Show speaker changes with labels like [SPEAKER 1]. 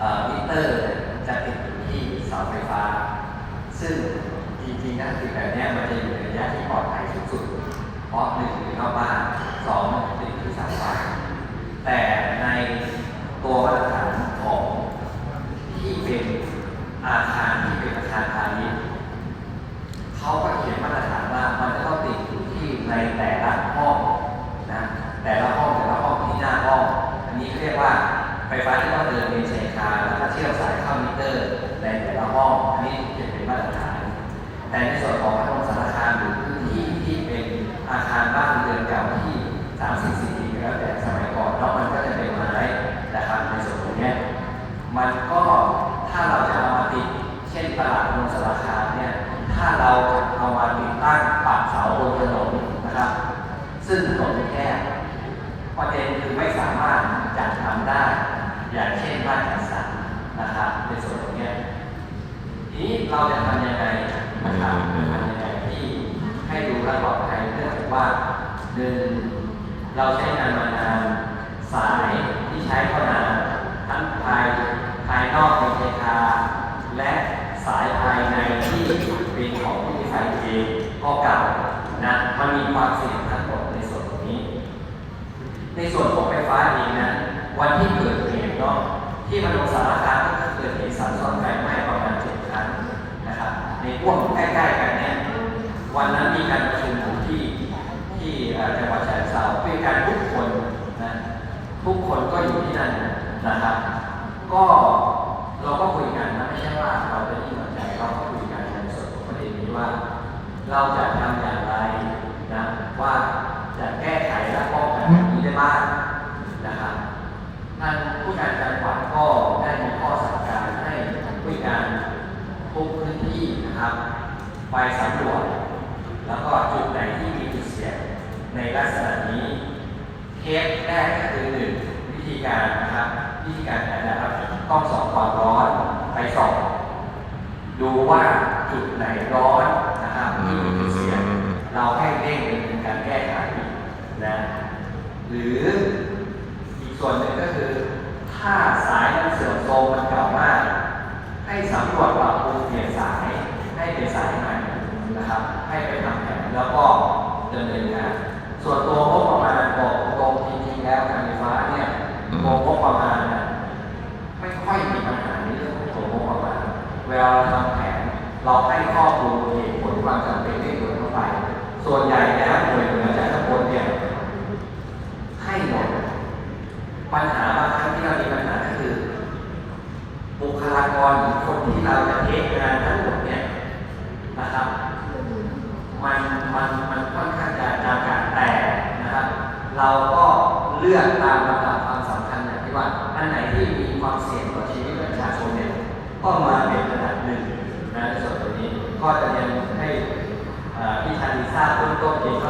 [SPEAKER 1] เอ่อมิเตอร์จะติดอยู่ที่เสาไฟฟ้า ซึ่งจริงๆนะติดแบบนี้มันจะอยู่ในระยะที่ปลอดภัยสูงสุด เพราะหนึ่งอยู่นอกบ้านสองมันติดที่เสาไฟแต่ในตัวมาตรฐานของที่เป็นอาคารที่เป็นอาคารพาณิชย์เขาก็เขียนมาตรฐานว่ามันจะต้องติดอยู่ที่ในแต่ละห้องนะแต่ละห้องแต่ละห้องที่หน้าห้อง อันนี้เรียกว่าไฟฟ้าที่ต้องเดินเป็นสายคาแล้วก็เชื่อมสายเข้ามิเตอร์ในแต่ละห้องอันนี้จะเป็นมาตรฐาน แต่ในส่วนของพระบรมสารคามหรือพื้นที่ที่เป็นอาคารบ้านเรือนเก่าที่30 40ปีแล้วแต่สมัยก่อนแล้วมันก็จะเป็นไม้นะครับในส่วนตรงนี้มันก็ถ้าเราจะเอามาติดเช่นตลาดนนสารคามเนี่ยถ้าเราเอามาติดตั้งปักเสาบนถนนนะครับ ซึ่งถนนแคบประเด็นคือไม่สามารถจัดทำได้ อย่างเช่นบ้านจัดส นะครับในส่วนตรงเนี้ทีนี้เราจะทำยังไงนะครับทำยังไงที่ให้ดูและปลอดภัยเนื่องจากว่าหนึ่งเราใช้งานมานานสายที่ใช้ก็นานทั้งภายภายนอกในเทคาและสายภายในที่เป็นของผู้ที่ไฟเองก็เก่านะมันมีความเสี่ยงทั้งหมดในส่วนตรงนี้ ในส่วนของไฟฟ้าเองนะวันที่เกิดเหตุเนาะที่มโนสาร คามก็เกิดสารซ้อนไฟไหม้ประมาณเจ็ดครั้งนะครับในพวกใกล้ๆกันเนี่ยวันนั้นมีการประชุมอยู่ที่ที่จังหวัดฉะเชิงเทราด้วยกันทุกคนนะทุกคนก็อยู่ที่นั่นนะครับ ก็เราก็คุยกันนะไม่ใช่ว่าเราเป็นที่หัวใจเราก็คุยกันในส่วนของประเด็นนี้ว่า เราจะทำอย่างไรนะว่าจะแก้ไขและป้องกันนี้ได้บ้างนะครับท่านผู้การจังหวัดมีข้อสั่งการให้ผู้การ ทุกพื้นที่นะครับ ไปสำรวจ แล้วก็จุดไหนที่มีจุดเสี่ยงในลักษณะนี้ เคสแรกก็คือหนึ่งวิธีการนะครับ วิธีการอาจจะครับต้องส่องความร้อนไปส่องดูว่าจุดไหนร้อนนะครับที่มีจุดเสี่ยงเราให้เร่งเป็นการแก้ไขนะหรืออีกส่วนหนึ่งก็คือ ถ้าสายมันเสื่อมโทรมมันเก่ามาก ให้สำรวจ ให้ไปทำแผนแล้วก็ดำเนินการส่วนตัวงบประมาณบอกตรงๆจริงๆแล้วการไฟฟ้าเนี่ยตัวงบประมาณไม่ค่อยมีปัญหาในเรื่องของตัวงบประมาณเวลาเราทำแผนเราให้ข้อมูลเหตุผลความจำเป็นที่เกิดเข้าไป ส่วนใหญ่แล้วหน่วยเหนือจากข้างบนเนี่ยให้หมดปัญหาบางครั้งที่เรามีปัญหาก็คือบุคลากรหรือคนที่เราจะเทคงานทั้งหมดเนี่ยนะครับ มันมันมันค่อนข้างจะจำกัดแต่นะครับ เราก็เลือกตามลำดับความสำคัญอย่างที่ว่าอันไหนที่มีความเสี่ยงต่อชีวิตประชาชนเนี่ยก็มาเป็นระดับหนึ่งนะในส่วนตรงนี้ก็จะเรียนให้พี่ชาลีทราบต้นต้นเองว่า